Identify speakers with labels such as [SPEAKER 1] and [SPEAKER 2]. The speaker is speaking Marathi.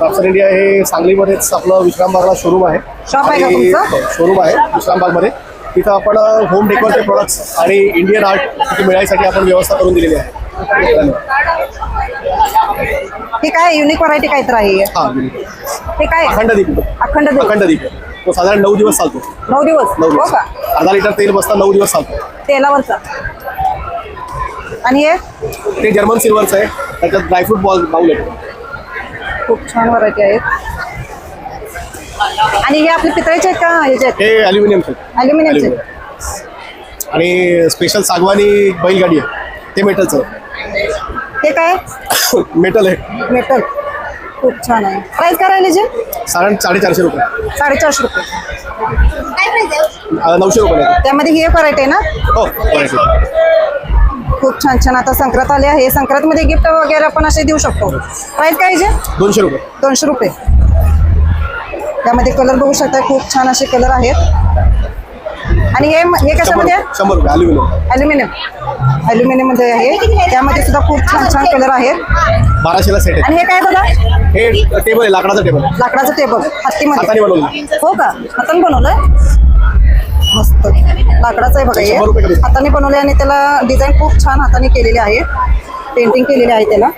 [SPEAKER 1] क्राफ्टसन इंडिया हे सांगलीमध्येच आपलं विश्रामबागला शोरूम आहे.
[SPEAKER 2] Shop आहे का तुमचं?
[SPEAKER 1] शोरूम आहे विश्रामबागमध्ये तिथं आपण होम डेकोरचे प्रोडक्ट्स आणि इंडियन आर्ट तिथे मिळायसाठी आपण व्यवस्था करून दिलेली आहे.
[SPEAKER 2] हे काय युनिक व्हरायटी काय तर आहे?
[SPEAKER 1] हा
[SPEAKER 2] हे काय?
[SPEAKER 1] अखंड दीप.
[SPEAKER 2] अखंड दीप.
[SPEAKER 1] अखंड दीप. तो साधारण नऊ दिवस चालतो.
[SPEAKER 2] नऊ दिवस?
[SPEAKER 1] नऊ
[SPEAKER 2] हो
[SPEAKER 1] दिवस
[SPEAKER 2] का?
[SPEAKER 1] अर्धा लिटर तेल बसता नऊ दिवस चालतो.
[SPEAKER 2] तेलावरचा. आणि हे?
[SPEAKER 1] ते जर्मन सिल्वरचं आहे. त्याच्यात ड्रायफ्रूट बॉल बाऊल आहे.
[SPEAKER 2] खूप छान व्हरायटी आहेत. आणि हे आपले पितळेचे आहेत का ह्याचे आहेत
[SPEAKER 1] हे अल्युमिनियमचं
[SPEAKER 2] अल्युमिनियमचे
[SPEAKER 1] आणि स्पेशल सागवानी बैलगाडी आहे. ते मेटलचं
[SPEAKER 2] हे काय?
[SPEAKER 1] मेटल आहे.
[SPEAKER 2] मेटल खूप छान आहे. प्राइस काय राहिले जे?
[SPEAKER 1] साधारण साडेचारशे रुपये.
[SPEAKER 2] साडेचारशे रुपये.
[SPEAKER 1] अं, नऊशे रुपये.
[SPEAKER 2] त्यामध्ये ही एक व्हरायटी आहे ना?
[SPEAKER 1] हो.
[SPEAKER 2] खूप छान छान आता संक्रांत आले आहे. संक्रांतमध्ये गिफ्ट वगैरे आपण असे देऊ शकतो. प्राइस काय जे?
[SPEAKER 1] दोनशे रुपये.
[SPEAKER 2] दोनशे रुपये. त्यामध्ये कलर बघू शकता खूप छान असे कलर आहेत. आणि हे हे कशामध्ये? आहे?
[SPEAKER 1] शंभर रुपये अल्युमिनियम
[SPEAKER 2] अल्युमिनियम अल्युमिनियममध्ये आहे. त्यामध्ये सुद्धा खूप छान छान कलर आहेत.
[SPEAKER 1] बाराशेला सेट आहे.
[SPEAKER 2] आणि हे काय बघा?
[SPEAKER 1] हे टेबल आहे लाकडाचं टेबल
[SPEAKER 2] लाकडाचं टेबल हत्तीमध्ये
[SPEAKER 1] बनवलं.
[SPEAKER 2] हो का? हाताने बनवलंय? मस्त. लाकडाचं आहे बघा हे. हाताने बनवले आणि त्याला डिझाईन खूप छान हाताने केलेली आहे. पेंटिंग केलेली आहे त्याला.